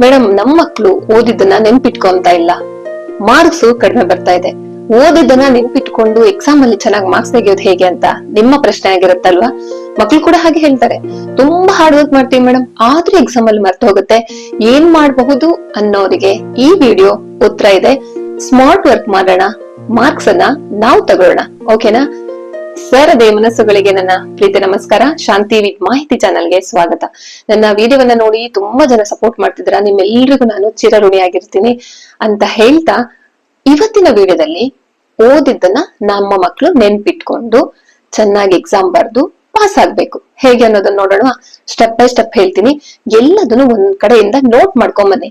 Madam ನಮ್ಮ ಮಕ್ಳು ಓದಿದ್ದನ್ನ ನೆನ್ಪಿಟ್ಕೊಂತ ಇಲ್ಲ. ಮಾರ್ಕ್ಸ್ ಕಡಿಮೆ ಬರ್ತಾ ಇದೆ. ಓದಿದ್ದನ್ನ ನೆನ್ಪಿಟ್ಕೊಂಡು ಎಕ್ಸಾಮ್ ಅಲ್ಲಿ ಚೆನ್ನಾಗಿ ಮಾರ್ಕ್ಸ್ ತೆಗೆಯೋದು ಹೇಗೆ ಅಂತ ನಿಮ್ಮ ಪ್ರಶ್ನೆ ಆಗಿರುತ್ತಲ್ವಾ? ಮಕ್ಳು ಕೂಡ ಹಾಗೆ ಹೇಳ್ತಾರೆ. ತುಂಬಾ ಹಾರ್ಡ್ ವರ್ಕ್ ಮಾಡ್ತೀವಿ ಮೇಡಮ್ ಆದ್ರೂ ಎಕ್ಸಾಮ್ ಅಲ್ಲಿ ಮರ್ತು ಹೋಗುತ್ತೆ. ಏನ್ ಮಾಡಬಹುದು ಅನ್ನೋರಿಗೆ ಈ ವಿಡಿಯೋ ಉತ್ತರ ಇದೆ. ಸ್ಮಾರ್ಟ್ ವರ್ಕ್ ಮಾಡೋಣ. ಮಾರ್ಕ್ಸ್ ಅನ್ನ ನಾವು ತಗೊಳ್ಳೋಣ. ಓಕೆನಾ ಸರ್ ಅದೇ ಮನಸ್ಸುಗಳಿಗೆ ನನ್ನ ಪ್ರೀತಿ ನಮಸ್ಕಾರ. ಶಾಂತಿ ವಿತ್ ಮಾಹಿತಿ ಚಾನಲ್ಗೆ ಸ್ವಾಗತ. ನನ್ನ ವಿಡಿಯೋವನ್ನ ನೋಡಿ ತುಂಬಾ ಜನ ಸಪೋರ್ಟ್ ಮಾಡ್ತಿದ್ರ ನಿಮ್ಮೆಲ್ಲರಿಗೂ ನಾನು ಚಿರಋಣಿಯಾಗಿರ್ತೀನಿ ಅಂತ ಹೇಳ್ತಾ ಇವತ್ತಿನ ವಿಡಿಯೋದಲ್ಲಿ ಓದಿದ್ದನ್ನ ನಮ್ಮ ಮಕ್ಕಳು ನೆನ್ಪಿಟ್ಕೊಂಡು ಚೆನ್ನಾಗಿ ಎಕ್ಸಾಮ್ ಬರ್ದು ಪಾಸ್ ಆಗ್ಬೇಕು. ಹೇಗೆ ಅನ್ನೋದನ್ನ ನೋಡೋಣ. ಸ್ಟೆಪ್ ಬೈ ಸ್ಟೆಪ್ ಹೇಳ್ತೀನಿ. ಎಲ್ಲದನ್ನು ಒಂದ್ ಕಡೆಯಿಂದ ನೋಟ್ ಮಾಡ್ಕೊಂಡ್ ಬನ್ನಿ.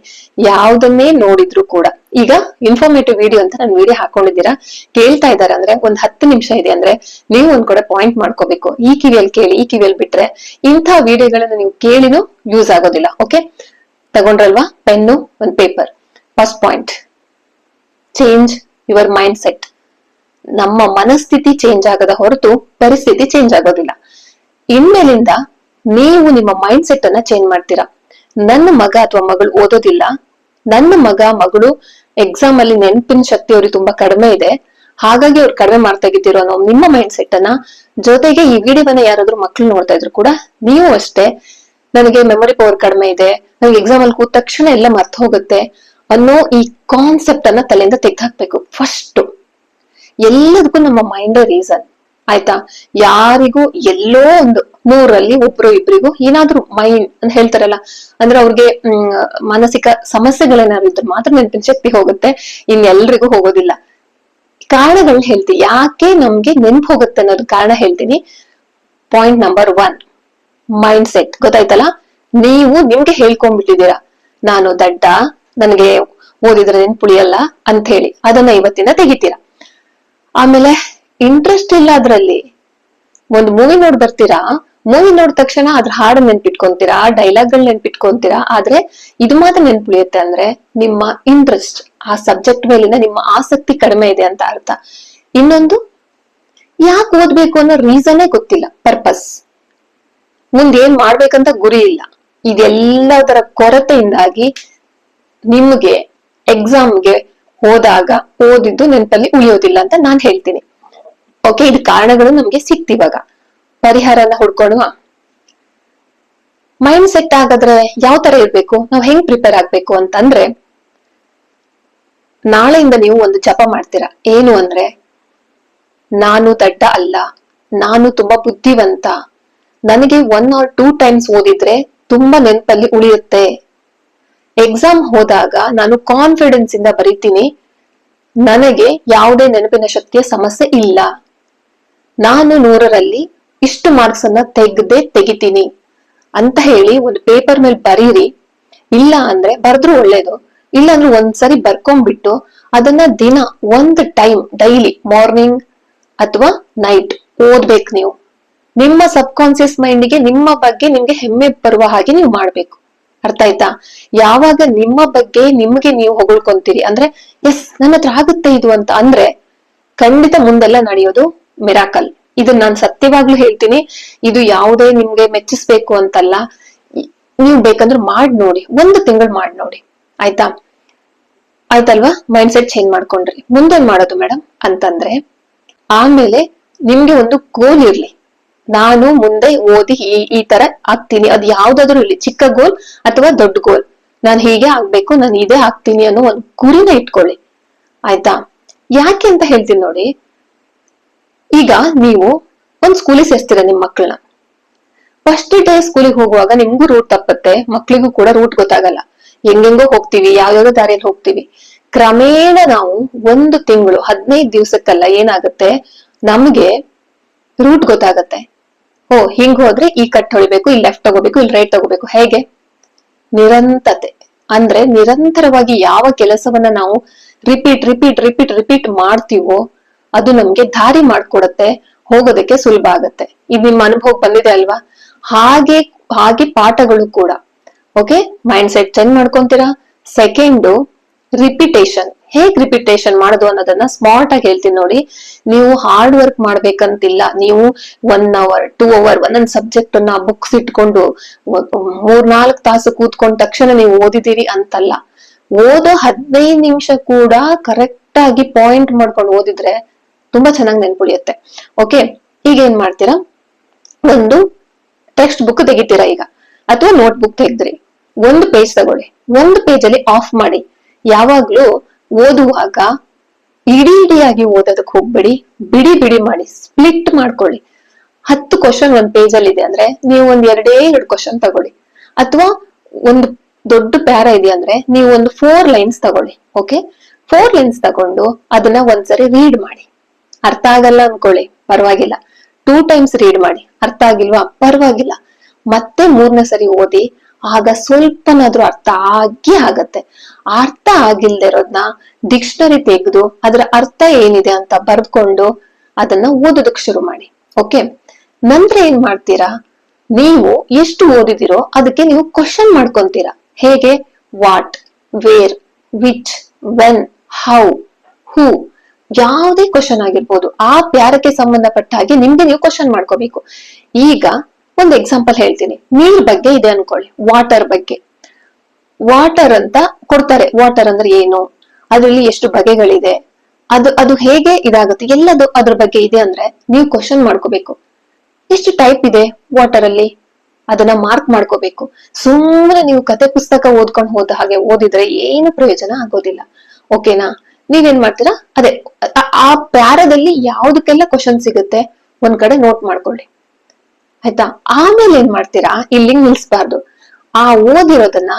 ಯಾವ್ದನ್ನೇ ನೋಡಿದ್ರು ಕೂಡ. ಈಗ ಇನ್ಫಾರ್ಮೇಟಿವ್ ವಿಡಿಯೋ ಅಂತ ನಾನು ವಿಡಿಯೋ ಹಾಕೊಂಡಿದ್ದೀರಾ? ಕೇಳ್ತಾ ಇದಾರೆ ಅಂದ್ರೆ ಒಂದ್ ಹತ್ತು ನಿಮಿಷ ಇದೆ ಅಂದ್ರೆ ನೀವು ಒಂದ್ ಕಡೆ ಪಾಯಿಂಟ್ ಮಾಡ್ಕೋಬೇಕು. ಈ ಕಿವಿಯಲ್ಲಿ ಕೇಳಿ, ಈ ಕಿವಿಯಲ್ಲಿ ಬಿಟ್ರೆ ಇಂಥ ವಿಡಿಯೋಗಳನ್ನ ನೀವು ಕೇಳಿನೂ ಯೂಸ್ ಆಗೋದಿಲ್ಲ. ಓಕೆ ತಗೊಂಡ್ರಲ್ವಾ? ಪೆನ್ನು ಒಂದ್ paper first point change your mind set ನಮ್ಮ ಮನಸ್ಥಿತಿ ಚೇಂಜ್ ಆಗದ ಹೊರತು ಪರಿಸ್ಥಿತಿ ಚೇಂಜ್ ಆಗೋದಿಲ್ಲ. ಇನ್ಮೇಲಿಂದ ನೀವು ನಿಮ್ಮ ಮೈಂಡ್ ಸೆಟ್ ಅನ್ನ ಚೇಂಜ್ ಮಾಡ್ತೀರಾ? ನನ್ನ ಮಗ ಅಥವಾ ಮಗಳು ಓದೋದಿಲ್ಲ. ನನ್ನ ಮಗ, ಮಗಳು ಎಕ್ಸಾಮ್ ಅಲ್ಲಿ ನೆನಪಿನ ಶಕ್ತಿ ಅವ್ರಿಗೆ ತುಂಬಾ ಕಡಿಮೆ ಇದೆ. ಹಾಗಾಗಿ ಅವ್ರು ಕಡಿಮೆ ಮಾಡ್ತಾ ಇದ್ದೀರೋ ಅನ್ನೋ ನಿಮ್ಮ ಮೈಂಡ್ ಸೆಟ್ ಅನ್ನ ಜೊತೆಗೆ ಈ ವಿಡಿಯೋವನ್ನ ಯಾರಾದ್ರೂ ಮಕ್ಳು ನೋಡ್ತಾ ಇದ್ರು ಕೂಡ ನೀವು ಅಷ್ಟೇ ನನಗೆ ಮೆಮೊರಿ ಪವರ್ ಕಡಿಮೆ ಇದೆ, ನನಗೆ ಎಕ್ಸಾಮ್ ಅಲ್ಲಿ ಕೂತ ತಕ್ಷಣ ಎಲ್ಲ ಮರ್ತು ಹೋಗುತ್ತೆ ಅನ್ನೋ ಈ ಕಾನ್ಸೆಪ್ಟ್ ಅನ್ನ ತಲೆಯಿಂದ ತೆಗೆದಾಕ್ಬೇಕು ಫಸ್ಟ್ ಎಲ್ಲದಕ್ಕೂ ನಮ್ಮ ಮೈಂಡ್ ರೀಸನ್ ಆಯ್ತಾ? ಯಾರಿಗೂ ಎಲ್ಲೋ ಒಂದು ನೂರಲ್ಲಿ ಒಬ್ರು ಇಬ್ರಿಗೂ ಏನಾದ್ರೂ ಮೈಂಡ್ ಅಂತ ಹೇಳ್ತಾರಲ್ಲ, ಅಂದ್ರೆ ಅವ್ರಿಗೆ ಮಾನಸಿಕ ಸಮಸ್ಯೆಗಳೇನಾದ್ರು ಇದ್ರೆ ಮಾತ್ರ ನೆನಪಿನ ಶಕ್ತಿ ಹೋಗುತ್ತೆ ಇನ್ನೆಲ್ರಿಗೂ ಹೋಗೋದಿಲ್ಲ. ಕಾರಣಗಳನ್ನ ಹೇಳ್ತೀನಿ. ಯಾಕೆ ನಮ್ಗೆ ನೆನ್ಪು ಹೋಗುತ್ತೆ ಅನ್ನೋದು ಕಾರಣ ಹೇಳ್ತೀನಿ. Point number one mind set ಗೊತ್ತಾಯ್ತಲ್ಲ? ನೀವು ನಿಮ್ಗೆ ಹೇಳ್ಕೊಂಡ್ಬಿಟ್ಟಿದ್ದೀರಾ, ನಾನು ದಡ್ಡ, ನನಗೆ ಓದಿದ್ರೆ ನೆನ್ಪುಳಿಯಲ್ಲ ಅಂತ ಹೇಳಿ ಅದನ್ನ ಇವತ್ತಿಂದ ತೆಗಿತೀರಾ. ಆಮೇಲೆ ಇಂಟ್ರೆಸ್ಟ್ ಇಲ್ಲ ಅದ್ರಲ್ಲಿ ಒಂದು ಮೂವಿ ನೋಡ್ ಬರ್ತೀರಾ? ಮೂವಿ ನೋಡಿದ ತಕ್ಷಣ ಅದ್ರ ಹಾಡು ನೆನ್ಪಿಟ್ಕೊಂತೀರಾ? ಡೈಲಾಗ್ಗಳು ನೆನ್ಪಿಟ್ಕೊಂತೀರಾ? ಆದ್ರೆ ಇದು ಮಾತ್ರ ನೆನ್ಪುಳಿಯುತ್ತೆ ಅಂದ್ರೆ ನಿಮ್ಮ ಇಂಟ್ರೆಸ್ಟ್ ಆ ಸಬ್ಜೆಕ್ಟ್ ಮೇಲಿನ ನಿಮ್ಮ ಆಸಕ್ತಿ ಕಡಿಮೆ ಇದೆ ಅಂತ ಅರ್ಥ. ಇನ್ನೊಂದು, ಯಾಕೆ ಓದ್ಬೇಕು ಅನ್ನೋ ರೀಸನ್ನೇ ಗೊತ್ತಿಲ್ಲ. ಪರ್ಪಸ್ ಮುಂದೆ ಏನ್ ಮಾಡ್ಬೇಕಂತ ಗುರಿ ಇಲ್ಲ. ಇದೆಲ್ಲದರ ಕೊರತೆಯಿಂದಾಗಿ ನಿಮ್ಗೆ ಎಕ್ಸಾಮ್ಗೆ ಹೋದಾಗ ಓದಿದ್ದು ನೆನಪಲ್ಲಿ ಉಳಿಯೋದಿಲ್ಲ ಅಂತ ನಾನ್ ಹೇಳ್ತೀನಿ. ಓಕೆ ಇದು ಕಾರಣಗಳು ನಮ್ಗೆ ಸಿಕ್ತಿವಾಗ. ಪರಿಹಾರನ ಹುಡ್ಕೊಳ್ಳುವ ಮೈಂಡ್ ಸೆಟ್ ಆಗಾದ್ರೆ ಯಾವ ತರ ಇರ್ಬೇಕು? ನಾವ್ ಹೆಂಗ್ ಪ್ರಿಪೇರ್ ಆಗ್ಬೇಕು ಅಂತಂದ್ರೆ, ನಾಳೆಯಿಂದ ನೀವು ಒಂದು ಜಪ ಮಾಡ್ತೀರಾ. ಏನು ಅಂದ್ರೆ, ನಾನು ದಡ್ಡ ಅಲ್ಲ, ನಾನು ತುಂಬಾ ಬುದ್ಧಿವಂತ, ನನಗೆ ಒನ್ ಆರ್ ಟೂ ಟೈಮ್ಸ್ ಓದಿದ್ರೆ ತುಂಬಾ ನೆನಪಲ್ಲಿ ಉಳಿಯುತ್ತೆ. ಎಕ್ಸಾಮ್ ಹೋದಾಗ ನಾನು ಕಾನ್ಫಿಡೆನ್ಸ್ ಇಂದ ಬರೀತೀನಿ, ನನಗೆ ಯಾವುದೇ ನೆನಪಿನ ಶಕ್ತಿಯ ಸಮಸ್ಯೆ ಇಲ್ಲ. ನಾನು ನೂರರಲ್ಲಿ ಇಷ್ಟು ಮಾರ್ಕ್ಸ್ ಅನ್ನ ತೆಗ್ದೆ ತೆಗಿತೀನಿ ಅಂತ ಹೇಳಿ ಒಂದು ಪೇಪರ್ ಮೇಲೆ ಬರೀರಿ. ಇಲ್ಲ ಅಂದ್ರೆ ಬರೆದ್ರು ಒಳ್ಳೇದು. ಇಲ್ಲ ಅಂದ್ರೆ ಒಂದ್ಸರಿ ಬರ್ಕೊಂಡ್ಬಿಟ್ಟು ಅದನ್ನ ದಿನ ಒಂದ್ ಟೈಮ್, ಡೈಲಿ, ಮಾರ್ನಿಂಗ್ ಅಥವಾ ನೈಟ್ ಓದ್ಬೇಕು ನೀವು. ನಿಮ್ಮ ಸಬ್ ಕಾನ್ಸಿಯಸ್ ಮೈಂಡ್ಗೆ, ನಿಮ್ಮ ಬಗ್ಗೆ ನಿಮ್ಗೆ ಹೆಮ್ಮೆ ಬರುವ ಹಾಗೆ ನೀವು ಮಾಡ್ಬೇಕು. ಅರ್ಥ ಆಯ್ತಾ? ಯಾವಾಗ ನಿಮ್ಮ ಬಗ್ಗೆ ನಿಮ್ಗೆ ನೀವು ಹೊಗಳ್ಕೊಂತೀರಿ ಅಂದ್ರೆ, ಎಸ್ ನನ್ನ ಹತ್ರ ಆಗುತ್ತೆ ಇದು ಅಂತ. ಅಂದ್ರೆ ಖಂಡಿತ ಮುಂದೆಲ್ಲ ನಡೆಯೋದು ಮಿರಾಕಲ್. ಇದು ನಾನು ಸತ್ಯವಾಗ್ಲೂ ಹೇಳ್ತೀನಿ, ಇದು ಯಾವುದೇ ನಿಮ್ಗೆ ಮೆಚ್ಚಿಸ್ಬೇಕು ಅಂತಲ್ಲ. ನೀವು ಬೇಕಂದ್ರೆ ಮಾಡ್ ನೋಡಿ, ಒಂದು ತಿಂಗಳು ಮಾಡ್ ನೋಡಿ. ಆಯ್ತಾ? ಆಯ್ತಲ್ವಾ? ಮೈಂಡ್ ಸೆಟ್ ಚೇಂಜ್ ಮಾಡ್ಕೊಂಡ್ರಿ. ಮುಂದೇನ್ ಮಾಡೋದು ಮೇಡಮ್ ಅಂತಂದ್ರೆ, ಆಮೇಲೆ ನಿಮ್ಗೆ ಒಂದು ಗೋಲ್ ಇರ್ಲಿ. ನಾನು ಮುಂದೆ ಓದಿ ಈ ಈ ತರ ಆಗ್ತೀನಿ. ಅದು ಯಾವ್ದಾದ್ರು ಇರ್ಲಿ. ಚಿಕ್ಕ ಗೋಲ್ ಅಥವಾ ದೊಡ್ಡ ಗೋಲ್ ನಾನು ಹೀಗೆ ಆಗ್ಬೇಕು, ನಾನು ಇದೇ ಆಗ್ತೀನಿ ಅನ್ನೋ ಒಂದು ಗುರಿನ ಇಟ್ಕೊಳ್ಳಿ. ಆಯ್ತಾ? ಯಾಕೆ ಅಂತ ಹೇಳ್ತೀನಿ ನೋಡಿ ಈಗ ನೀವು ಒಂದ್ ಸ್ಕೂಲಿಗೆ ಸೇರ್ಸ್ತೀರ ನಿಮ್ ಮಕ್ಕಳನ್ನ ಫಸ್ಟ್ ಡೇ ಸ್ಕೂಲಿಗೆ ಹೋಗುವಾಗ ನಿಮ್ಗೂ ರೂಟ್ ತಪ್ಪತ್ತೆ, ಮಕ್ಳಿಗೂ ಕೂಡ ರೂಟ್ ಗೊತ್ತಾಗಲ್ಲ. ಹೆಂಗೆಂಗೋ ಹೋಗ್ತೀವಿ, ಯಾವ್ಯಾವ್ದೋ ದಾರಿಯಲ್ಲಿ ಹೋಗ್ತೀವಿ. ಕ್ರಮೇಣ ನಾವು ಒಂದು ತಿಂಗಳು, ಹದಿನೈದು ದಿವ್ಸಕ್ಕಲ್ಲ ಏನಾಗುತ್ತೆ, ನಮ್ಗೆ ರೂಟ್ ಗೊತ್ತಾಗತ್ತೆ. ಓ, ಹಿಂಗ್ ಹೋದ್ರೆ ಈ ಕಟ್ ಹೊಳಿಬೇಕು ಇಲ್ಲಿ ಲೆಫ್ಟ್ ತಗೋಬೇಕು ಇಲ್ಲಿ ರೈಟ್ ತಗೋಬೇಕು. ಹೇಗೆ? ನಿರಂತತೆ. ಅಂದ್ರೆ ನಿರಂತರವಾಗಿ ಯಾವ ಕೆಲಸವನ್ನ ನಾವು ರಿಪೀಟ್ ರಿಪೀಟ್ ರಿಪೀಟ್ ರಿಪೀಟ್ ಮಾಡ್ತೀವೋ ಅದು ನಮ್ಗೆ ದಾರಿ ಮಾಡ್ಕೊಡತ್ತೆ, ಹೋಗೋದಕ್ಕೆ ಸುಲಭ ಆಗತ್ತೆ. ಇದು ನಿಮ್ಮ ಅನುಭವ ಬಂದಿದೆ ಅಲ್ವಾ? ಹಾಗೆ ಹಾಗೆ ಪಾಠಗಳು ಕೂಡ. ಓಕೆ ಮೈಂಡ್ ಸೆಟ್ ಚೇಂಜ್ ಮಾಡ್ಕೊಂತೀರಾ? ಸೆಕೆಂಡು ರಿಪಿಟೇಷನ್ ಹೇಗ್ ರಿಪಿಟೇಷನ್ ಮಾಡೋದು ಅನ್ನೋದನ್ನ ಸ್ಮಾರ್ಟ್ ಆಗಿ ಹೇಳ್ತೀನಿ ನೋಡಿ. ನೀವು ಹಾರ್ಡ್ ವರ್ಕ್ ಮಾಡ್ಬೇಕಂತಿಲ್ಲ. ನೀವು ಒನ್ ಅವರ್ ಟೂ ಅವರ್ ಒಂದೊಂದ್ ಸಬ್ಜೆಕ್ಟ್ ಅನ್ನ ಬುಕ್ಸ್ ಇಟ್ಕೊಂಡು ಮೂರ್ ನಾಲ್ಕು ತಾಸು ಕೂತ್ಕೊಂಡ ತಕ್ಷಣ ನೀವು ಓದಿದ್ದೀರಿ ಅಂತಲ್ಲ. ಓದೋ ಹದಿನೈದು ನಿಮಿಷ ಕೂಡ ಕರೆಕ್ಟ್ ಆಗಿ ಪಾಯಿಂಟ್ ಮಾಡ್ಕೊಂಡು ಓದಿದ್ರೆ ತುಂಬಾ ಚೆನ್ನಾಗಿ ನೆನ್ಪುಳಿಯುತ್ತೆ. ಓಕೆ ಈಗ ಏನ್ ಮಾಡ್ತೀರಾ? ಒಂದು ಟೆಕ್ಸ್ಟ್ ಬುಕ್ ತೆಗಿತೀರಾ ಈಗ? ಅಥವಾ ನೋಟ್ ಬುಕ್ ತೆಗ್ದ್ರಿ. ಒಂದು ಪೇಜ್ ತಗೊಳ್ಳಿ. ಒಂದು ಪೇಜ್ ಅಲ್ಲಿ ಆಫ್ ಮಾಡಿ. ಯಾವಾಗ್ಲೂ ಓದುವಾಗ ಇಡೀ ಇಡಿಯಾಗಿ ಓದೋದಕ್ಕೆ ಹೋಗ್ಬೇಡಿ. ಬಿಡಿ ಬಿಡಿ ಮಾಡಿ. ಸ್ಪ್ಲಿಟ್ ಮಾಡ್ಕೊಳ್ಳಿ. ಹತ್ತು ಕ್ವಶನ್ ಒಂದ್ ಪೇಜ್ ಅಲ್ಲಿ ಇದೆ ಅಂದ್ರೆ ನೀವು ಒಂದ್ ಎರಡೇ ಎರಡು ಕ್ವಶನ್ ತಗೊಳ್ಳಿ. ಅಥವಾ ಒಂದು ದೊಡ್ಡ ಪ್ಯಾರ ಇದೆ ಅಂದ್ರೆ ನೀವು ಒಂದು ಫೋರ್ ಲೈನ್ಸ್ ತಗೊಳ್ಳಿ. ಓಕೆ ಫೋರ್ ಲೈನ್ಸ್ ತಗೊಂಡು ಅದನ್ನ ಒಂದ್ಸರಿ ರೀಡ್ ಮಾಡಿ. ಅರ್ಥ ಆಗಲ್ಲ ಅನ್ಕೊಳ್ಳಿ. ಪರವಾಗಿಲ್ಲ. ಟೂ ಟೈಮ್ಸ್ ರೀಡ್ ಮಾಡಿ. ಅರ್ಥ ಆಗಿಲ್ವಾ? ಪರವಾಗಿಲ್ಲ. ಮತ್ತೆ ಮೂರನೇ ಸರಿ ಓದಿ, ಆಗ ಸ್ವಲ್ಪನಾದ್ರೂ ಅರ್ಥ ಆಗಿ ಆಗತ್ತೆ. ಅರ್ಥ ಆಗಿಲ್ದೇ ಇರೋದ್ನ ಡಿಕ್ಷನರಿ ತೆಗೆದು, ಅದರ ಅರ್ಥ ಏನಿದೆ ಅಂತ ಬರ್ದ್ಕೊಂಡು ಅದನ್ನ ಓದೋದಕ್ಕೆ ಶುರು ಮಾಡಿ. ಓಕೆ ನಂತರ ಏನ್ ಮಾಡ್ತೀರಾ? ನೀವು ಎಷ್ಟು ಓದಿದಿರೋ ಅದಕ್ಕೆ ನೀವು ಕ್ವಶನ್ ಮಾಡ್ಕೊಂತೀರಾ. ಹೇಗೆ? What where which when how who ಯಾವುದೇ ಕ್ವಶನ್ ಆಗಿರ್ಬೋದು ಆ ಪ್ಯಾರಕ್ಕೆ ಸಂಬಂಧಪಟ್ಟ ಹಾಗೆ ನಿಮ್ಗೆ ನೀವು ಕ್ವಶನ್ ಮಾಡ್ಕೋಬೇಕು. ಈಗ ಒಂದು ಎಕ್ಸಾಂಪಲ್ ಹೇಳ್ತೀನಿ. ನೀರ್ ಬಗ್ಗೆ ಇದೆ ಅನ್ಕೊಳ್ಳಿ ವಾಟರ್ ಬಗ್ಗೆ. ವಾಟರ್ ಅಂತ ಕೊಡ್ತಾರೆ. ವಾಟರ್ ಅಂದ್ರೆ ಏನು? ಅದರಲ್ಲಿ ಎಷ್ಟು ಬಗೆಗಳಿದೆ? ಅದು ಅದು ಹೇಗೆ ಇದಾಗುತ್ತೆ? ಎಲ್ಲದು ಅದ್ರ ಬಗ್ಗೆ ಇದೆ ಅಂದ್ರೆ ನೀವು ಕ್ವಶನ್ ಮಾಡ್ಕೋಬೇಕು. ಎಷ್ಟು ಟೈಪ್ ಇದೆ ವಾಟರ್ ಅಲ್ಲಿ? ಅದನ್ನ ಮಾರ್ಕ್ ಮಾಡ್ಕೋಬೇಕು. ಸುಮ್ಮನೆ ನೀವು ಕತೆ ಪುಸ್ತಕ ಓದ್ಕೊಂಡು ಹೋದ ಹಾಗೆ ಓದಿದ್ರೆ ಏನು ಪ್ರಯೋಜನ ಆಗೋದಿಲ್ಲ. ಓಕೆನಾ ನೀವೇನ್ ಮಾಡ್ತೀರಾ? ಅದೇ, ಆ- ಪ್ಯಾರದಲ್ಲಿ ಯಾವ್ದಕ್ಕೆಲ್ಲ ಕ್ವಶನ್ ಸಿಗುತ್ತೆ? ಒಂದ್ ಕಡೆ ನೋಟ್ ಮಾಡ್ಕೊಳ್ಳಿ. ಆಯ್ತಾ? ಆಮೇಲೆ ಏನ್ ಮಾಡ್ತೀರಾ? ಇಲ್ಲಿ ನಿಲ್ಸ್ಬಾರ್ದು. ಆ ಓದಿರೋದನ್ನ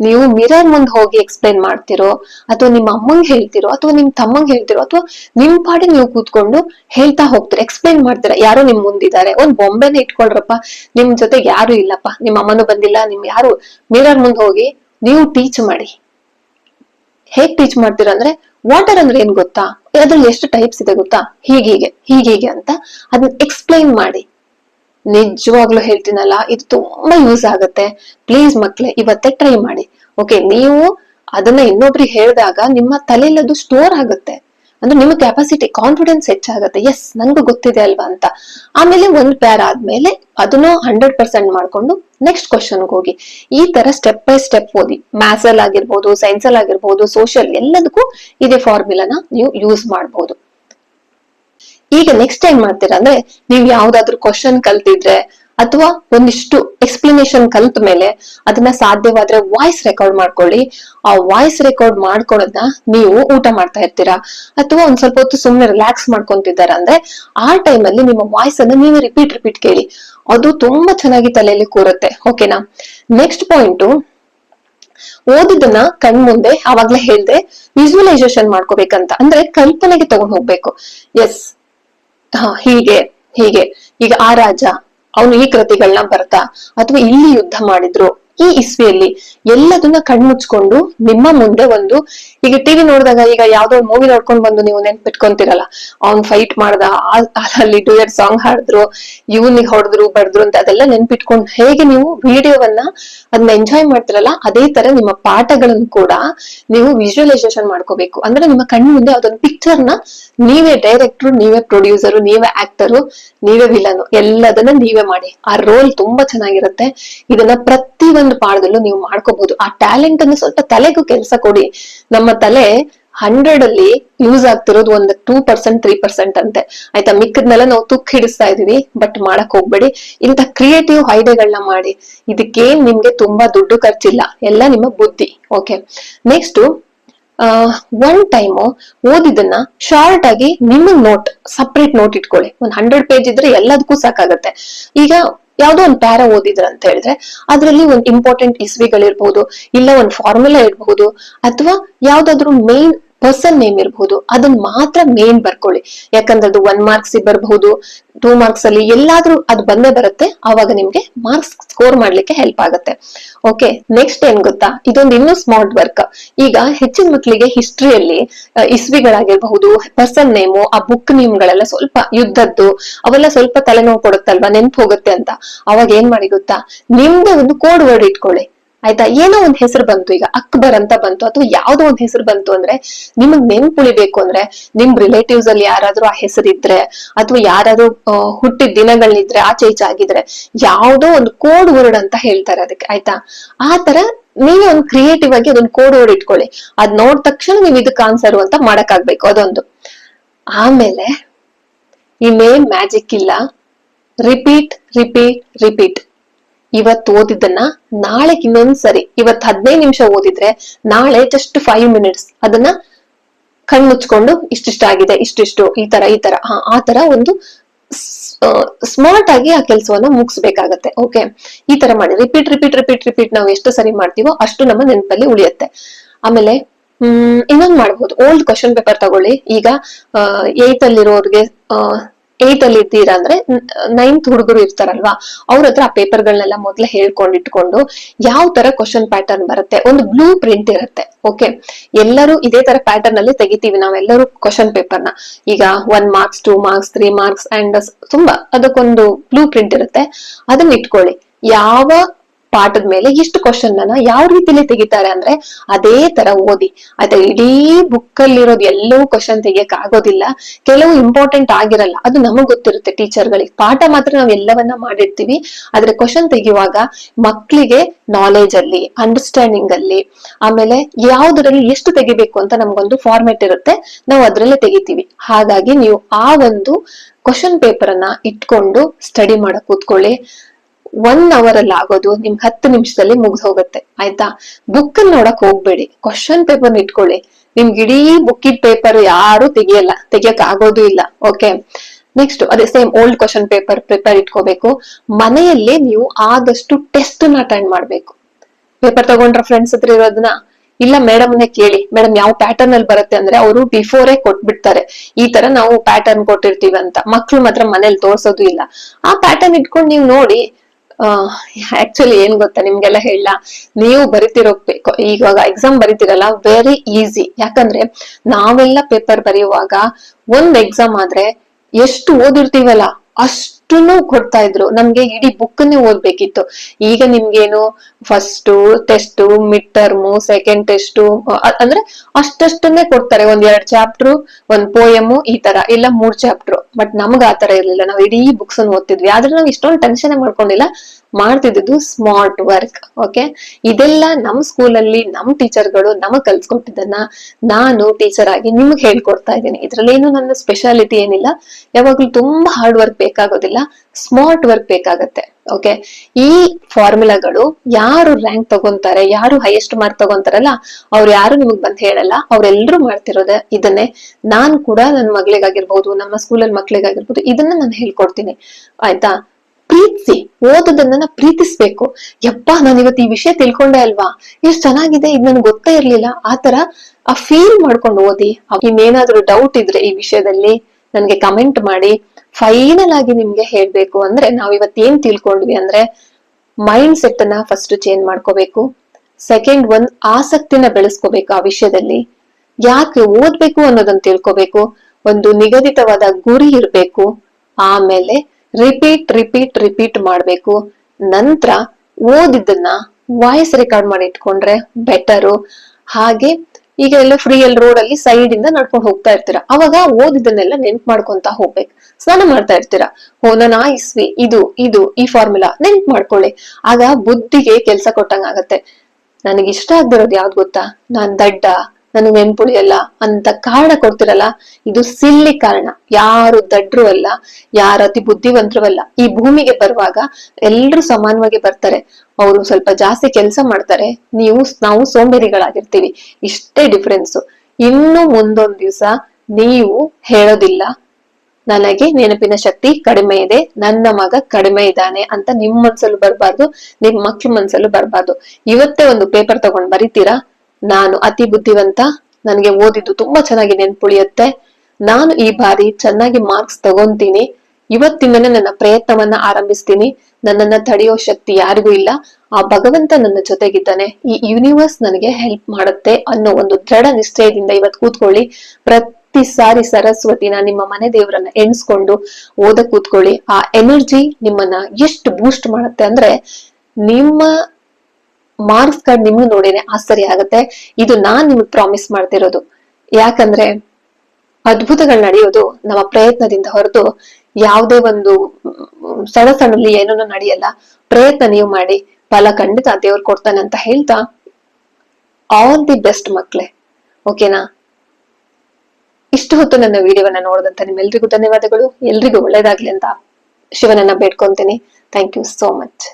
ನೀವು ಮಿರರ್ ಮುಂದ್ ಹೋಗಿ ಎಕ್ಸ್ಪ್ಲೈನ್ ಮಾಡ್ತಿರೋ, ಅಥವಾ ನಿಮ್ಮ ಅಮ್ಮಂಗ್ ಹೇಳ್ತಿರೋ, ಅಥವಾ ನಿಮ್ ತಮ್ಮಂಗ್ ಹೇಳ್ತಿರೋ, ಅಥವಾ ನಿಮ್ ಪಾಡಿ ನೀವು ಕೂತ್ಕೊಂಡು ಹೇಳ್ತಾ ಹೋಗ್ತೀರ ಎಕ್ಸ್ಪ್ಲೈನ್ ಮಾಡ್ತೀರಾ? ಯಾರೋ ನಿಮ್ ಮುಂದಿದ್ದಾರೆ. ಒಂದ್ ಬೊಂಬೆನ ಇಟ್ಕೊಳ್ರಪ್ಪ. ನಿಮ್ ಜೊತೆಗೆ ಯಾರು ಇಲ್ಲಪ್ಪ. ನಿಮ್ಮ ಅಮ್ಮನೂ ಬಂದಿಲ್ಲ. ನಿಮ್ ಯಾರು ಮಿರರ್ ಮುಂದ್ ಹೋಗಿ ನೀವು ಟೀಚ್ ಮಾಡಿ. ಹೇಗ್ ಟೀಚ್ ಮಾಡ್ತೀರಾ ಅಂದ್ರೆ ವಾಟರ್ ಅಂದ್ರೆ ಏನ್ ಗೊತ್ತಾ? ಅದ್ರಲ್ಲಿ ಎಷ್ಟು ಟೈಪ್ಸ್ ಇದೆ ಗೊತ್ತಾ? ಹೀಗೀಗೆ ಹೀಗೀಗೆ ಅಂತ ಅದನ್ನ ಎಕ್ಸ್ಪ್ಲೈನ್ ಮಾಡಿ. ನಿಜವಾಗ್ಲೂ ಹೇಳ್ತೀನಲ್ಲ, ಇದು ತುಂಬಾ ಯೂಸ್ ಆಗುತ್ತೆ. ಪ್ಲೀಸ್ ಮಕ್ಳೆ, ಇವತ್ತೇ ಟ್ರೈ ಮಾಡಿ. ಓಕೆ ನೀವು ಅದನ್ನ ಇನ್ನೊಬ್ರಿಗೆ ಹೇಳಿದಾಗ ನಿಮ್ಮ ತಲೆಯಲ್ಲಿ ಅದು ಸ್ಟೋರ್ ಆಗುತ್ತೆ. ಅಂದ್ರೆ ನಿಮ್ಮ ಕೆಪಾಸಿಟಿ ಕಾನ್ಫಿಡೆನ್ಸ್ ಹೆಚ್ಚಾಗುತ್ತೆ. ಎಸ್ ನಂಗೂ ಗೊತ್ತಿದೆ ಅಲ್ವಾ ಅಂತ. ಆಮೇಲೆ ಒಂದ್ ಪ್ಯಾರ್ ಆದ್ಮೇಲೆ ಅದನ್ನು ಹಂಡ್ರೆಡ್ ಪರ್ಸೆಂಟ್ ಮಾಡ್ಕೊಂಡು ನೆಕ್ಸ್ಟ್ ಕ್ವಶನ್ಗೆ ಹೋಗಿ. ಈ ತರ ಸ್ಟೆಪ್ ಬೈ ಸ್ಟೆಪ್ ಓದಿ. ಮ್ಯಾಥ್ಸ್ ಅಲ್ಲಿ ಆಗಿರ್ಬೋದು ಸೈನ್ಸ್ ಅಲ್ಲಿ ಆಗಿರ್ಬೋದು ಸೋಷಿಯಲ್ ಎಲ್ಲದಕ್ಕೂ ಇದೇ ಫಾರ್ಮುಲಾನ ನೀವು ಯೂಸ್ ಮಾಡಬಹುದು ಈಗ ನೆಕ್ಸ್ಟ್ ಏನ್ ಮಾಡ್ತೀರಾ ಅಂದ್ರೆ, ನೀವ್ ಯಾವ್ದಾದ್ರು ಕ್ವಶನ್ ಕಲ್ತಿದ್ರೆ ಅಥವಾ ಒಂದಿಷ್ಟು ಎಕ್ಸ್ಪ್ಲನೇಷನ್ ಕಲ್ತ ಮೇಲೆ ಅದನ್ನ ಸಾಧ್ಯವಾದ್ರೆ ವಾಯ್ಸ್ ರೆಕಾರ್ಡ್ ಮಾಡ್ಕೊಳ್ಳಿ. ಆ ವಾಯ್ಸ್ ರೆಕಾರ್ಡ್ ಮಾಡ್ಕೊಳ್ಳೋದನ್ನ ನೀವು ಊಟ ಮಾಡ್ತಾ ಇರ್ತೀರಾ? ಅಥವಾ ಒಂದ್ ಸ್ವಲ್ಪ ಹೊತ್ತು ಸುಮ್ನೆ ರಿಲ್ಯಾಕ್ಸ್ ಮಾಡ್ಕೊಂತಿದ್ದಾರೆ ಅಂದ್ರೆ ಆ ಟೈಮಲ್ಲಿ ನಿಮ್ಮ ವಾಯ್ಸ್ ಅನ್ನ ನೀವು ರಿಪೀಟ್ ರಿಪೀಟ್ ಕೇಳಿ. ಅದು ತುಂಬಾ ಚೆನ್ನಾಗಿ ತಲೆಯಲ್ಲಿ ಕೂರುತ್ತೆ. ಓಕೆನಾ ನೆಕ್ಸ್ಟ್ ಪಾಯಿಂಟ್ ಓದಿದ್ದನ್ನ ಕಣ್ ಮುಂದೆ ಆವಾಗ್ಲೇ ಹೇಳ್ದೆ ವಿಜುವಲೈಸೇಷನ್ ಮಾಡ್ಕೋಬೇಕಂತ. ಅಂದ್ರೆ ಕಲ್ಪನೆಗೆ ತಗೊಂಡ್ ಹೋಗ್ಬೇಕು. ಎಸ್ ಹೀಗೆ ಹೀಗೆ. ಈಗ ಆ ರಾಜ ಅವನು ಈ ಕೃತಿಗಳನ್ನ ಬರ್ತಾ ಅಥವಾ ಇಲ್ಲಿ ಯುದ್ಧ ಮಾಡಿದ್ರು ಈ ಇಸ್ವಿಯಲ್ಲಿ ಎಲ್ಲದನ್ನ ಕಣ್ಮುಚ್ಕೊಂಡು ನಿಮ್ಮ ಮುಂದೆ ಒಂದು ಈಗ ಟಿವಿ ನೋಡಿದಾಗ ಈಗ ಯಾವ್ದೋ ಮೂವಿ ನೋಡ್ಕೊಂಡ್ ಬಂದು ನೀವು ನೆನ್ಪಿಟ್ಕೊಂತಿರಲ್ಲ, ಅವ್ನ್ ಫೈಟ್ ಮಾಡ್ದ ಅಲ್ಲಿ ಡುಯರ್ ಸಾಂಗ್ ಹಾಡಿದ್ರು ಇವನಿಗೆ ಹೊಡೆದ್ರು ಬಡದ್ರು ಅಂತ ಅದೆಲ್ಲ ನೆನ್ಪಿಟ್ಕೊಂಡು ಹೇಗೆ ನೀವು ವಿಡಿಯೋವನ್ನ ಅದನ್ನ ಎಂಜಾಯ್ ಮಾಡ್ತಿರಲ್ಲ, ಅದೇ ತರ ನಿಮ್ಮ ಪಾಠಗಳನ್ನು ಕೂಡ ನೀವು ವಿಜುವಲೈಸೇಷನ್ ಮಾಡ್ಕೋಬೇಕು. ಅಂದ್ರೆ ನಿಮ್ಮ ಕಣ್ಣು ಮುಂದೆ ಅದೊಂದು ಪಿಕ್ಚರ್ನ ನೀವೇ ಡೈರೆಕ್ಟರ್ ನೀವೇ ಪ್ರೊಡ್ಯೂಸರು ನೀವೇ ಆಕ್ಟರು ನೀವೇ ವಿಲನ್ ಎಲ್ಲದನ್ನ ನೀವೇ ಮಾಡಿ. ಆ ರೋಲ್ ತುಂಬಾ ಚೆನ್ನಾಗಿರುತ್ತೆ. ಇದನ್ನ ಪ್ರತಿ ಒಂದು ಪಾಡದಲ್ಲೂ ನೀವು ಮಾಡ್ಕೋಬಹುದು ಆ ಟ್ಯಾಲೆಂಟ್ ಅನ್ನು ಸ್ವಲ್ಪ ತಲೆಗೂ ಕೆಲಸ ಕೊಡಿ. ನಮ್ಮ ತಲೆ ಹಂಡ್ರೆಡ್ ಅಲ್ಲಿ ಯೂಸ್ ಆಗ್ತಿರೋದು ಒಂದು ಟೂ ಪರ್ಸೆಂಟ್ ತ್ರೀ ಪರ್ಸೆಂಟ್ ಅಂತೆ. ಆಯ್ತಾ? ಮಿಕ್ಕದ್ನೆಲ್ಲ ನಾವು ತುಕ್ ಹಿಡಿಸ್ತಾ ಇದೀವಿ ಬಟ್ ಮಾಡಕ್ ಹೋಗ್ಬೇಡಿ. ಇಂತ ಕ್ರಿಯೇಟಿವ್ ಐಡಿಯಾಗಳನ್ನ ಮಾಡಿ. ಇದಕ್ಕೇನ್ ನಿಮ್ಗೆ ತುಂಬಾ ದುಡ್ಡು ಖರ್ಚಿಲ್ಲ. ಎಲ್ಲ ನಿಮ್ಮ ಬುದ್ಧಿ ಓಕೆ ನೆಕ್ಸ್ಟ್ ಒನ್ ಟೈಮ್ ಓದಿದನ್ನ ಶಾರ್ಟ್ ಆಗಿ ನಿಮ್ಮ ನೋಟ್ ಸಪ್ರೇಟ್ ನೋಟ್ ಇಟ್ಕೊಳ್ಳಿ. ಒಂದ್ ಹಂಡ್ರೆಡ್ ಪೇಜ್ ಇದ್ರೆ ಎಲ್ಲದಕ್ಕೂ ಸಾಕಾಗತ್ತೆ. ಈಗ ಯಾವ್ದೋ ಒಂದ್ ಪ್ಯಾರ ಓದಿದ್ರ ಅಂತ ಹೇಳಿದ್ರೆ, ಅದ್ರಲ್ಲಿ ಒಂದ್ ಇಂಪಾರ್ಟೆಂಟ್ ಇಸ್ವಿಗಳಿರ್ಬಹುದು ಇಲ್ಲ ಒಂದ್ ಫಾರ್ಮುಲಾ ಇರಬಹುದು ಅಥವಾ ಯಾವ್ದಾದ್ರು ಮೇನ್ ಪರ್ಸನ್ ನೇಮ್ ಇರಬಹುದು ಅದನ್ನ ಮಾತ್ರ ಮೇನ್ ಬರ್ಕೊಳ್ಳಿ. ಯಾಕಂದ್ರೆ ಅದು ಒನ್ ಮಾರ್ಕ್ಸ್ ಬರಬಹುದು ಟೂ ಮಾರ್ಕ್ಸ್ ಅಲ್ಲಿ ಎಲ್ಲಾದ್ರೂ ಅದು ಬಂದೇ ಬರುತ್ತೆ, ಆವಾಗ ನಿಮ್ಗೆ ಮಾರ್ಕ್ಸ್ ಸ್ಕೋರ್ ಮಾಡ್ಲಿಕ್ಕೆ ಹೆಲ್ಪ್ ಆಗುತ್ತೆ. ಓಕೆ ನೆಕ್ಸ್ಟ್ ಏನ್ ಗೊತ್ತಾ? ಇದೊಂದು ಇನ್ನೂ ಸ್ಮಾರ್ಟ್ ವರ್ಕ್ ಈಗ ಹೆಚ್ಚಿನ ಮಕ್ಕಳಿಗೆ ಹಿಸ್ಟ್ರಿಯಲ್ಲಿ ಇಸ್ವಿಗಳಾಗಿರ್ಬಹುದು ಪರ್ಸನ್ ನೇಮು ಆ ಬುಕ್ ನೇಮ್ ಗಳೆಲ್ಲ ಸ್ವಲ್ಪ ಯುದ್ಧದ್ದು, ಅವೆಲ್ಲ ಸ್ವಲ್ಪ ತಲೆನೋವು ಕೊಡುತ್ತಲ್ವಾ, ನೆನ್ಪು ಹೋಗುತ್ತೆ ಅಂತ. ಅವಾಗ ಏನ್ ಮಾಡಿ ಗೊತ್ತಾ? ನಿಮ್ದೇ ಒಂದು ಕೋಡ್ ವರ್ಡ್ ಇಟ್ಕೊಳ್ಳಿ. ಆಯ್ತಾ? ಏನೋ ಒಂದ್ ಹೆಸರು ಬಂತು. ಈಗ ಅಕ್ಬರ್ ಅಂತ ಬಂತು. ಅಥವಾ ಯಾವ್ದೋ ಒಂದ್ ಹೆಸರು ಬಂತು ಅಂದ್ರೆ ನಿಮಗ್ ನೆನ್ಪುಳಿಬೇಕು ಅಂದ್ರೆ ನಿಮ್ ರಿಲೇಟಿವ್ಸ್ ಅಲ್ಲಿ ಯಾರಾದ್ರೂ ಆ ಹೆಸರಿದ್ರೆ ಅಥವಾ ಯಾರಾದ್ರೂ ಹುಟ್ಟಿದ ದಿನಗಳಿದ್ರೆ ಆಚೆ ಈಚೆ ಆಗಿದ್ರೆ ಯಾವ್ದೋ ಒಂದು ಕೋಡ್ ವರ್ಡ್ ಅಂತ ಹೇಳ್ತಾರೆ ಅದಕ್ಕೆ. ಆಯ್ತಾ? ಆ ತರ ನೀವೇ ಒಂದು ಕ್ರಿಯೇಟಿವ್ ಆಗಿ ಅದೊಂದು ಕೋಡ್ ವರ್ಡ್ ಇಟ್ಕೊಳ್ಳಿ. ಅದ್ ನೋಡ್ ತಕ್ಷಣ ನೀವ್ ಇದಕ್ಕೆ ಆನ್ಸರ್ ಅಂತ ಮಾಡಕ್ಕಾಗ್ಬೇಕು. ಅದೊಂದು. ಆಮೇಲೆ ಇನ್ನೇನ್ ಮ್ಯಾಜಿಕ್ ಇಲ್ಲ. ರಿಪೀಟ್ ರಿಪೀಟ್ ರಿಪೀಟ್ ಇವತ್ತು ಓದಿದ್ದನ್ನ ನಾಳೆ ಇನ್ನೊಂದ್ಸರಿ ಇವತ್ ಹದಿನೈದು ನಿಮಿಷ ಓದಿದ್ರೆ ನಾಳೆ ಜಸ್ಟ್ ಫೈವ್ ಮಿನಿಟ್ಸ್ ಅದನ್ನ ಕಣ್ಮುಚ್ಕೊಂಡು ಇಷ್ಟಿಷ್ಟ ಆಗಿದೆ, ಇಷ್ಟಿಷ್ಟು, ಈ ತರ ಈ ತರ ಆ ತರ ಒಂದು ಸ್ಮಾರ್ಟ್ ಆಗಿ ಆ ಕೆಲಸವನ್ನ ಮುಗಿಸ್ಬೇಕಾಗತ್ತೆ ಓಕೆ ಈ ತರ ಮಾಡಿ ರಿಪೀಟ್ ರಿಪೀಟ್ ರಿಪೀಟ್ ರಿಪೀಟ್ ನಾವು ಎಷ್ಟು ಸರಿ ಮಾಡ್ತೀವೋ ಅಷ್ಟು ನಮ್ಮ ನೆನಪಲ್ಲಿ ಉಳಿಯುತ್ತೆ. ಆಮೇಲೆ, ಹ್ಮ್, ಇನ್ನೊಂದ್ ಮಾಡ್ಬೋದು ಓಲ್ಡ್ ಕ್ವಶನ್ ಪೇಪರ್ ತಗೊಳ್ಳಿ, ಈಗ ಏತ್ ಅಲ್ಲಿರೋರ್ಗೆ ಏತ್ ಅಲ್ಲಿ ಇರ್ತೀರಾ ಅಂದ್ರೆ ನೈನ್ತ್ ಹುಡುಗರು ಇರ್ತಾರಲ್ವಾ, ಅವ್ರ ಹತ್ರ ಆ ಪೇಪರ್ ಗಳನ್ನೆಲ್ಲ ಮೊದ್ಲೇ ಹೇಳ್ಕೊಂಡ್ ಇಟ್ಕೊಂಡು ಯಾವ ತರ ಕ್ವಶನ್ ಪ್ಯಾಟರ್ನ್ ಬರುತ್ತೆ, ಒಂದು ಬ್ಲೂ ಪ್ರಿಂಟ್ ಇರುತ್ತೆ ಓಕೆ ಎಲ್ಲರೂ ಇದೇ ತರ ಪ್ಯಾಟರ್ನ್ ಅಲ್ಲಿ ತೆಗಿತೀವಿ, ನಾವೆಲ್ಲರೂ ಕ್ವಶನ್ ಪೇಪರ್ನ. ಈಗ one marks two marks three marks and ತುಂಬಾ, ಅದಕ್ಕೊಂದು ಬ್ಲೂ ಪ್ರಿಂಟ್ ಇರುತ್ತೆ. ಅದನ್ನ ಇಟ್ಕೊಳ್ಳಿ. ಯಾವ ಪಾಠದ ಮೇಲೆ ಎಷ್ಟು ಕ್ವಶನ್ ಅನ್ನ ಯಾವ ರೀತಿಲಿ ತೆಗಿತಾರೆ ಅಂದ್ರೆ ಅದೇ ತರ ಓದಿ. ಆಯ್ತಾ, ಇಡೀ ಬುಕ್ ಅಲ್ಲಿರೋದು ಎಲ್ಲವೂ ಕ್ವಶನ್ ತೆಗಿಯಕ್ ಆಗೋದಿಲ್ಲ. ಕೆಲವು ಇಂಪಾರ್ಟೆಂಟ್ ಆಗಿರಲ್ಲ, ಅದು ನಮಗ್ ಗೊತ್ತಿರುತ್ತೆ ಟೀಚರ್ ಗಳಿಗೆ ಪಾಠ ಮಾತ್ರ ನಾವ್ ಎಲ್ಲವನ್ನ ಮಾಡಿರ್ತೀವಿ. ಆದ್ರೆ ಕ್ವಶನ್ ತೆಗೆಯುವಾಗ ಮಕ್ಕಳಿಗೆ ನಾಲೆಜ್ ಅಲ್ಲಿ ಅಂಡರ್ಸ್ಟ್ಯಾಂಡಿಂಗ್ ಅಲ್ಲಿ, ಆಮೇಲೆ ಯಾವ್ದ್ರಲ್ಲಿ ಎಷ್ಟು ತೆಗಿಬೇಕು ಅಂತ ನಮ್ಗೊಂದು ಫಾರ್ಮೆಟ್ ಇರುತ್ತೆ, ನಾವು ಅದ್ರಲ್ಲೇ ತೆಗಿತೀವಿ. ಹಾಗಾಗಿ ನೀವು ಆ ಒಂದು ಕ್ವಶನ್ ಪೇಪರ್ ಅನ್ನ ಇಟ್ಕೊಂಡು ಸ್ಟಡಿ ಮಾಡಕ್ ಕೂತ್ಕೊಳ್ಳಿ. ಒನ್ ಅವರ್ ಅಲ್ಲಿ ಆಗೋದು, ನಿಮ್ಗೆ ಹತ್ತು ನಿಮಿಷದಲ್ಲಿ ಮುಗ್ದು ಹೋಗುತ್ತೆ, ಆಯ್ತಾ? ಬುಕ್ ನೋಡಕ್ ಹೋಗ್ಬೇಡಿ. ಕ್ವಶನ್ ಪೇಪರ್ ಇಟ್ಕೊಳ್ಳಿ. ನಿಮ್ಗೆ ಇಡೀ ಬುಕ್ಕಿದ್ ಪೇಪರ್ ಯಾರು ತೆಗಿಯಲ್ಲ, ತೆಗಿಯಕ್ ಆಗೋದು ಇಲ್ಲ ಓಕೆ ನೆಕ್ಸ್ಟ್ ಅದೇ same old question paper prepare ಇಟ್ಕೋಬೇಕು. ಮನೆಯಲ್ಲೇ ನೀವು ಆದಷ್ಟು ಟೆಸ್ಟ್ನ ಅಟೆಂಡ್ ಮಾಡ್ಬೇಕು. ಪೇಪರ್ ತಗೊಂಡ್ರ ಫ್ರೆಂಡ್ಸ್ ಹತ್ರ ಇರೋದನ್ನ? ಇಲ್ಲ ಮೇಡಮ್ ಕೇಳಿ. ಮೇಡಮ್ ಯಾವ ಪ್ಯಾಟರ್ನ್ ಅಲ್ಲಿ ಬರುತ್ತೆ ಅಂದ್ರೆ ಅವರು ಬಿಫೋರೇ ಕೊಟ್ಬಿಡ್ತಾರೆ. ಈ ತರ ನಾವು ಪ್ಯಾಟರ್ನ್ ಕೊಟ್ಟಿರ್ತೀವಿ ಅಂತ. ಮಕ್ಳು ಮಾತ್ರ ಮನೇಲಿ ತೋರ್ಸೋದು ಇಲ್ಲ. ಆ ಪ್ಯಾಟರ್ನ್ ಇಟ್ಕೊಂಡು ನೀವು ನೋಡಿ ಆಕ್ಚುಲಿ ಏನ್ ಗೊತ್ತಾ, ನಿಮ್ಗೆಲ್ಲ ಹೇಳ. ನೀವು ಬರಿತಿರೋ ಇವಾಗ ಎಕ್ಸಾಮ್ ಬರಿತಿರಲ್ಲ ವೆರಿ ಈಸಿ ಯಾಕಂದ್ರೆ ನಾವೆಲ್ಲ ಪೇಪರ್ ಬರೆಯುವಾಗ ಒಂದ್ ಎಕ್ಸಾಮ್ ಆದ್ರೆ ಎಷ್ಟು ಓದಿರ್ತೀವಲ್ಲ ಅಷ್ಟನ್ನು ಕೊಡ್ತಾ ಇದ್ರು. ನಮ್ಗೆ ಇಡೀ ಬುಕ್ ಓದ್ಬೇಕಿತ್ತು. ಈಗ ನಿಮ್ಗೇನು first test mid term second test ಅಂದ್ರೆ ಅಷ್ಟಷ್ಟನ್ನೇ ಕೊಡ್ತಾರೆ. ಒಂದ್ ಎರಡ್ ಚಾಪ್ಟರ್ ಒಂದ್ ಪೋಯಮು ಈ ತರ. ಇಲ್ಲ ಮೂರ್ ಚಾಪ್ಟರ್ ಬಟ್ ನಮ್ಗ ಆ ತರ ಇರ್ಲಿಲ್ಲ. ನಾವ್ ಇಡೀ ಬುಕ್ಸ್ ಓದ್ತಿದ್ವಿ. ಆದ್ರೆ ನಾವ್ ಇಷ್ಟೊಂದು ಟೆನ್ಷನ್ ಮಾಡ್ಕೊಂಡಿಲ್ಲ. ಮಾಡ್ತಿದ್ದು ಸ್ಮಾರ್ಟ್ ವರ್ಕ್ ಓಕೆ ಇದೆಲ್ಲ ನಮ್ ಸ್ಕೂಲಲ್ಲಿ ನಮ್ ಟೀಚರ್ಗಳು ನಮಗ್ ಕಲ್ಸ್ಕೊಟ್ಟಿದ್ದನ್ನ ನಾನು ಟೀಚರ್ ಆಗಿ ನಿಮ್ಗೆ ಹೇಳ್ಕೊಡ್ತಾ ಇದ್ದೀನಿ. ಇದ್ರಲ್ಲೇನು ನನ್ನ ಸ್ಪೆಷಾಲಿಟಿ ಏನಿಲ್ಲ. ಯಾವಾಗ್ಲೂ ತುಂಬಾ ಹಾರ್ಡ್ ವರ್ಕ್ ಬೇಕಾಗೋದಿಲ್ಲ. ಸ್ಮಾರ್ಟ್ ವರ್ಕ್ ಬೇಕಾಗತ್ತೆ. ಓಕೆ ಈ ಫಾರ್ಮುಲಾಗಳು ಯಾರು ರ್ಯಾಂಕ್ ತಗೊಂತಾರೆ, ಯಾರು ಹೈಯೆಸ್ಟ್ ಮಾರ್ಕ್ ತಗೊಂತಾರಲ್ಲ, ಅವ್ರು ಯಾರು ನಿಮಗ್ ಬಂದ್ ಹೇಳಲ್ಲ ಅವ್ರೆಲ್ಲರೂ ಮಾಡ್ತಿರೋದೆ ಇದನ್ನೇ. ನಾನ್ ಕೂಡ ನನ್ನ ಮಗಳಿಗಾಗಿರ್ಬೋದು, ನಮ್ಮ ಸ್ಕೂಲಲ್ಲಿ ಮಕ್ಳಿಗಾಗಿರ್ಬೋದು, ಇದನ್ನ ನಾನು ಹೇಳ್ಕೊಡ್ತೀನಿ. ಆಯ್ತಾ? ಪ್ರೀತಿಸಿ, ಓದೋದನ್ನ ಪ್ರೀತಿಸ್ಬೇಕು. ಯಪ್ಪ, ನಾನು ಇವತ್ತು ಈ ವಿಷಯ ತಿಳ್ಕೊಂಡೆ ಅಲ್ವಾ? ಎಷ್ಟು ಚೆನ್ನಾಗಿದೆ, ಇದು ನನ್ಗೆ ಗೊತ್ತೇ ಇರ್ಲಿಲ್ಲ. ಆತರ ಆ ಫೀಲ್ ಮಾಡ್ಕೊಂಡು ಓದಿ. ಇನ್ನೇನಾದ್ರೂ ಡೌಟ್ ಇದ್ರೆ ಈ ವಿಷಯದಲ್ಲಿ, ನನ್ಗೆ ಕಮೆಂಟ್ ಮಾಡಿ. ಫೈನಲ್ ಆಗಿ ನಿಮ್ಗೆ ಹೇಳ್ಬೇಕು ಅಂದ್ರೆ ನಾವ್ ಇವತ್ತು ಏನ್ ತಿಳ್ಕೊಂಡ್ವಿ ಅಂದ್ರೆ ಮೈಂಡ್ ಸೆಟ್ ಅನ್ನ ಫಸ್ಟ್ ಚೇಂಜ್ ಮಾಡ್ಕೋಬೇಕು. ಸೆಕೆಂಡ್ ಒಂದ್ ಆಸಕ್ತಿನ ಬೆಳೆಸ್ಕೋಬೇಕು ಆ ವಿಷಯದಲ್ಲಿ. ಯಾಕೆ ಓದ್ಬೇಕು ಅನ್ನೋದನ್ನ ತಿಳ್ಕೋಬೇಕು. ಒಂದು ನಿಗದಿತವಾದ ಗುರಿ ಇರ್ಬೇಕು. ಆಮೇಲೆ ರಿಪೀಟ್ ರಿಪೀಟ್ ರಿಪೀಟ್ ಮಾಡ್ಬೇಕು. ನಂತರ ಓದಿದ್ದನ್ನ ವಾಯ್ಸ್ ರೆಕಾರ್ಡ್ ಮಾಡಿ ಇಟ್ಕೊಂಡ್ರೆ ಬೆಟರು ಹಾಗೆ ಈಗ ಎಲ್ಲ ಫ್ರೀ ಅಲ್ಲಿ ರೋಡ್ ಅಲ್ಲಿ ಸೈಡ್ ಇಂದ ನಡ್ಕೊಂಡು ಹೋಗ್ತಾ ಇರ್ತೀರಾ? ಅವಾಗ ಓದಿದ್ದನ್ನೆಲ್ಲ ನೆನ್ಪ್ ಮಾಡ್ಕೊಂತ ಹೋಗ್ಬೇಕು. ಸ್ನಾನ ಮಾಡ್ತಾ ಇರ್ತೀರಾ? ಓ ನಾನು ಆ ಇಸ್ವಿ ಇದು ಇದು, ಈ ಫಾರ್ಮುಲಾ ನೆನ್ಪ್ ಮಾಡ್ಕೊಳ್ಳಿ. ಆಗ ಬುದ್ಧಿಗೆ ಕೆಲ್ಸ ಕೊಟ್ಟಂಗ ಆಗತ್ತೆ ನನಗೆ ಇಷ್ಟ ಆಗ್ದಿರೋದು ಯಾವ್ದು ಗೊತ್ತಾ? ನಾನ್ ದಡ್ಡ ನನಗೆ ನೆನ್ಪುಳಿಯಲ್ಲ ಅಂತ ಕಾರಣ ಕೊಡ್ತಿರಲ್ಲ, ಇದು ಸಿಲ್ಲಿ ಕಾರಣ. ಯಾರು ದಡ್ರು ಅಲ್ಲ, ಯಾರು ಅತಿ ಬುದ್ಧಿವಂತರು ಅಲ್ಲ ಈ ಭೂಮಿಗೆ ಬರುವಾಗ ಎಲ್ರು ಸಮಾನವಾಗಿ ಬರ್ತಾರೆ. ಅವರು ಸ್ವಲ್ಪ ಜಾಸ್ತಿ ಕೆಲಸ ಮಾಡ್ತಾರೆ, ನೀವು ನಾವು ಸೋಂಬೇರಿಗಳಾಗಿರ್ತೀವಿ. ಇಷ್ಟೇ ಡಿಫ್ರೆನ್ಸ್. ಇನ್ನು ಮುಂದೊಂದು ದಿವ್ಸ ನೀವು ಹೇಳೋದಿಲ್ಲ. ನನಗೆ ನೆನಪಿನ ಶಕ್ತಿ ಕಡಿಮೆ ಇದೆ, ನನ್ನ ಮಗ ಕಡಿಮೆ ಇದ್ದಾನೆ ಅಂತ ನಿಮ್ ಮನ್ಸಲ್ಲೂ ಬರ್ಬಾರ್ದು, ನಿಮ್ ಮಕ್ಳ ಮನ್ಸಲ್ಲೂ ಬರ್ಬಾರ್ದು. ಇವತ್ತೇ ಒಂದು ಪೇಪರ್ ತಗೊಂಡ್ ಬರೀತೀರಾ? ನಾನು ಅತಿ ಬುದ್ಧಿವಂತ, ನನಗೆ ಓದಿದ್ದು ತುಂಬಾ ಚೆನ್ನಾಗಿ ನೆನ್ಪುಳಿಯುತ್ತೆ. ನಾನು ಈ ಬಾರಿ ಚೆನ್ನಾಗಿ ಮಾರ್ಕ್ಸ್ ತಗೊಂತೀನಿ. ಇವತ್ತಿಂದನೇ ನನ್ನ ಪ್ರಯತ್ನವನ್ನ ಆರಂಭಿಸ್ತೀನಿ. ನನ್ನನ್ನ ತಡೆಯೋ ಶಕ್ತಿ ಯಾರಿಗೂ ಇಲ್ಲ. ಆ ಭಗವಂತ ನನ್ನ ಜೊತೆಗಿದ್ದಾನೆ. ಈ ಯೂನಿವರ್ಸ್ ನನಗೆ ಹೆಲ್ಪ್ ಮಾಡುತ್ತೆ ಅನ್ನೋ ಒಂದು ದೃಢ ನಿಶ್ಚಯದಿಂದ ಇವತ್ತು ಕೂತ್ಕೊಳ್ಳಿ. ಪ್ರತಿ ಸಾರಿ ಸರಸ್ವತಿನ ನಿಮ್ಮ ಮನೆ ದೇವರನ್ನ ಎಣಿಸ್ಕೊಂಡು ಓದ ಕೂತ್ಕೊಳ್ಳಿ. ಆ ಎನರ್ಜಿ ನಿಮ್ಮನ್ನ ಎಷ್ಟು ಬೂಸ್ಟ್ ಮಾಡುತ್ತೆ ಅಂದ್ರೆ ನಿಮ್ಮ ಮಾರ್ಕ್ಸ್ ಕಾರ್ಡ್ ನಿಮ್ಗೆ ನೋಡಿನೇ ಆಶ್ಚರ್ಯ ಆಗುತ್ತೆ. ಇದು ನಾನ್ ನಿಮ್ಗೆ ಪ್ರಾಮಿಸ್ ಮಾಡ್ತಿರೋದು. ಯಾಕಂದ್ರೆ ಅದ್ಭುತಗಳು ನಡೆಯೋದು ನಮ್ಮ ಪ್ರಯತ್ನದಿಂದ ಹೊರತು ಯಾವುದೇ ಒಂದು ಸಣ್ಣ ಸಣ್ಣಲ್ಲಿ ಏನೂ ನಡೆಯಲ್ಲ. ಪ್ರಯತ್ನ ನೀವು ಮಾಡಿ. ಫಲ ಖಂಡಿತ ದೇವ್ರು ಕೊಡ್ತಾನೆ ಅಂತ ಹೇಳ್ತಾ ಆಲ್ ದಿ ಬೆಸ್ಟ್ ಮಕ್ಳೇ. ಓಕೆನಾ ಇಷ್ಟು ಹೊತ್ತು ನನ್ನ ವಿಡಿಯೋವನ್ನ ನೋಡಿದಂತ ನಿಮ್ಮೆಲ್ರಿಗೂ ಧನ್ಯವಾದಗಳು. ಎಲ್ರಿಗೂ ಒಳ್ಳೇದಾಗ್ಲಿ ಅಂತ ಶಿವನನ್ನ ಬೇಡ್ಕೊಂತೀನಿ. Thank you so much